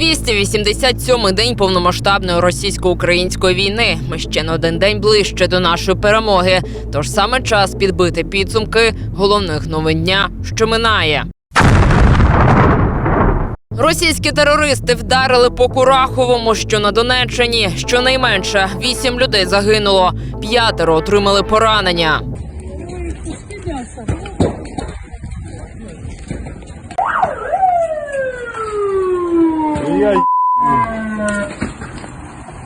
287-й день повномасштабної російсько-української війни. Ми ще на один день ближче до нашої перемоги. Тож саме час підбити підсумки головних новин дня, що минає. Російські терористи вдарили по Кураховому, що на Донеччині. Щонайменше вісім людей загинуло, п'ятеро отримали поранення.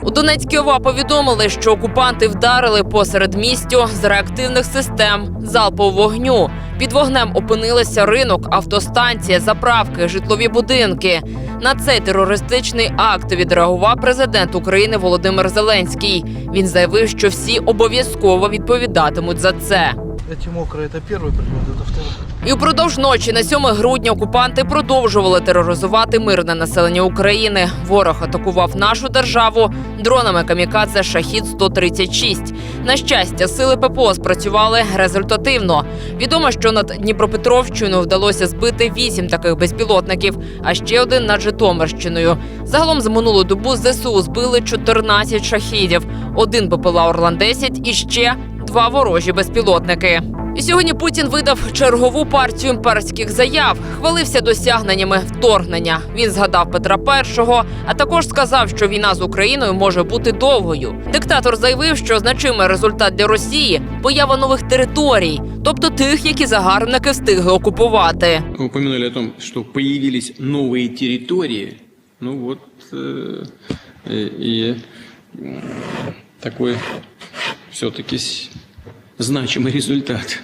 У Донецькій ОВА повідомили, що окупанти вдарили посеред містю з реактивних систем залпового вогню. Під вогнем опинилися ринок, автостанція, заправки, житлові будинки. На цей терористичний акт відреагував президент України Володимир Зеленський. Він заявив, що всі обов'язково відповідатимуть за це. Эти мокрые это первый прилет, это второй. І упродовж ночі на 7 грудня окупанти продовжували тероризувати мирне населення України. Ворог атакував нашу державу дронами камікадзе Шахід 136 На щастя, сили ППО спрацювали результативно. Відомо, що над Дніпропетровщиною вдалося збити вісім таких безпілотників, а ще один над Житомирщиною. Загалом за минулу добу ЗСУ збили 14 шахідів, один БПЛА Орлан-10 і ще два ворожі безпілотники. І сьогодні Путін видав чергову партію імперських заяв, хвалився досягненнями вторгнення. Він згадав Петра І, а також сказав, що війна з Україною може бути довгою. Диктатор заявив, що значимий результат для Росії поява нових територій, тобто тих, які загарбники встигли окупувати. Вы упомянули о том, что появились новые территории. Ну вот э, э, и м, такой все-таки значимый результат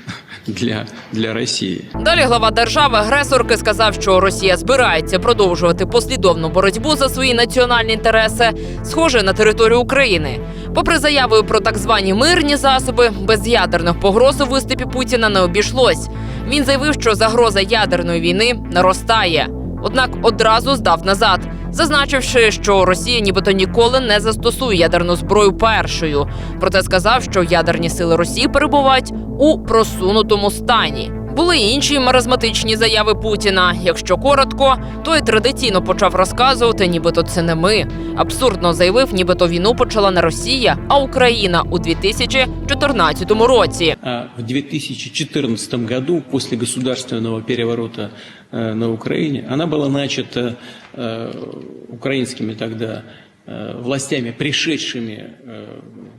для, для России. Далі глава держави агресорки сказав, що Росія збирається продовжувати послідовну боротьбу за свої національні інтереси, схоже на територію України. Попри заяви про так звані мирні засоби, без ядерних погроз у виступі Путіна не обійшлось. Він заявив, що загроза ядерної війни наростає. Однак одразу здав назад, зазначивши, що Росія нібито ніколи не застосує ядерну зброю першою. Проте сказав, що ядерні сили Росії перебувають у просунутому стані. Були й інші маразматичні заяви Путіна. Якщо коротко, то й традиційно почав розказувати, нібито це не ми. Абсурдно заявив, нібито війну почала не Росія, а Україна у 2014 році. А в 2014 году, после государственного переворота э, на Украине, она была начата э, украинскими тогда э, властями, пришедшими э,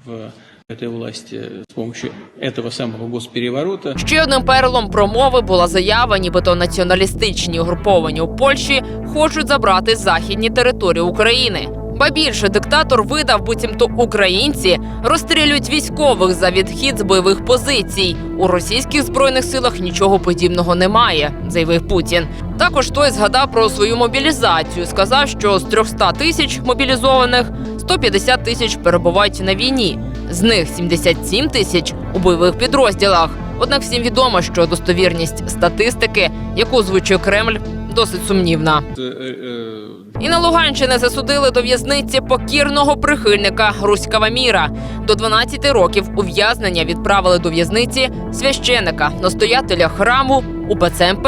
в этой власти с помощью этого самого госпереворота. Ще одним перлом промови була заява, нібито націоналістичні угруповання у Польщі хочуть забрати західні території України. Ба більше диктатор видав, буцімто українці розстрілюють військових за відхід з бойових позицій. У російських збройних силах нічого подібного немає, заявив Путін. Також той згадав про свою мобілізацію. Сказав, що з 300 тисяч мобілізованих 150 тисяч перебувають на війні. З них 77 тисяч у бойових підрозділах. Однак всім відомо, що достовірність статистики, яку озвучує Кремль, досить сумнівна. Э, э, І на Луганщині засудили до в'язниці покірного прихильника руського міра. До 12 років ув'язнення відправили до в'язниці священика, настоятеля храму УПЦ МП.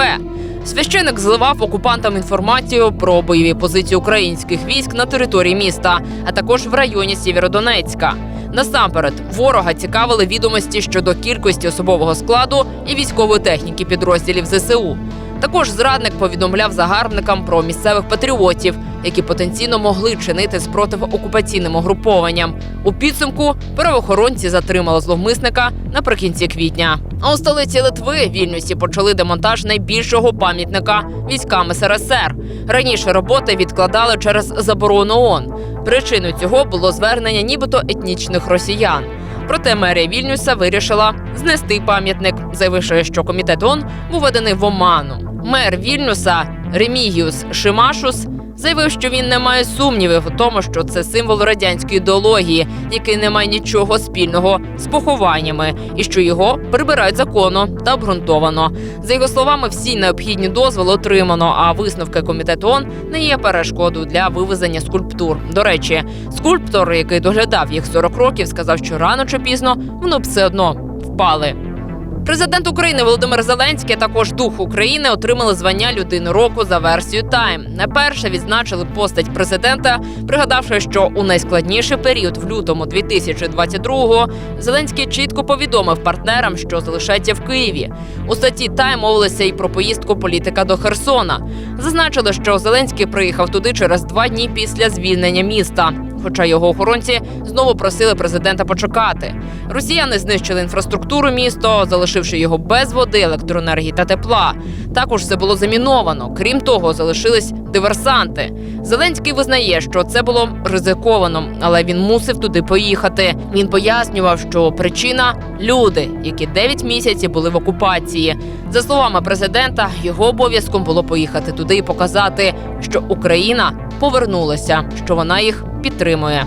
Священик зливав окупантам інформацію про бойові позиції українських військ на території міста, а також в районі Сєвєродонецька. Насамперед, ворога цікавили відомості щодо кількості особового складу і військової техніки підрозділів ЗСУ. Також зрадник повідомляв загарбникам про місцевих патріотів, які потенційно могли чинити спротив окупаційним угрупованням. У підсумку правоохоронці затримали зловмисника наприкінці квітня. А у столиці Литви Вільнюсі почали демонтаж найбільшого пам'ятника військам СРСР. Раніше роботи відкладали через заборону ООН. Причиною цього було звернення нібито етнічних росіян. Проте мерія Вільнюса вирішила знести пам'ятник, заявивши, що комітет ООН був введений в оману. Мер Вільнюса Ремігіус Шимашус заявив, що він не має сумнівів у тому, що це символ радянської ідеології, який не має нічого спільного з похованнями, і що його прибирають законно та обґрунтовано. За його словами, всі необхідні дозволи отримано. А висновки комітету ООН не є перешкодою для вивезення скульптур. До речі, скульптор, який доглядав їх 40 років, сказав, що рано чи пізно вони все одно впали. Президент України Володимир Зеленський, також дух України отримали звання людини року за версією Тайм. Не перше відзначили постать президента, пригадавши, що у найскладніший період в лютому 2022-го Зеленський чітко повідомив партнерам, що залишається в Києві. У статті Тайм мовилося і про поїздку політика до Херсона. Зазначили, що Зеленський приїхав туди через два дні після звільнення міста. Хоча його охоронці знову просили президента почекати. Росіяни знищили інфраструктуру міста, залишивши його без води, електроенергії та тепла. Також все було заміновано. Крім того, залишились диверсанти. Зеленський визнає, що це було ризиковано, але він мусив туди поїхати. Він пояснював, що причина люди, які 9 місяців були в окупації. За словами президента, його обов'язком було поїхати туди і показати, що Україна повернулася, що вона їх підтримує.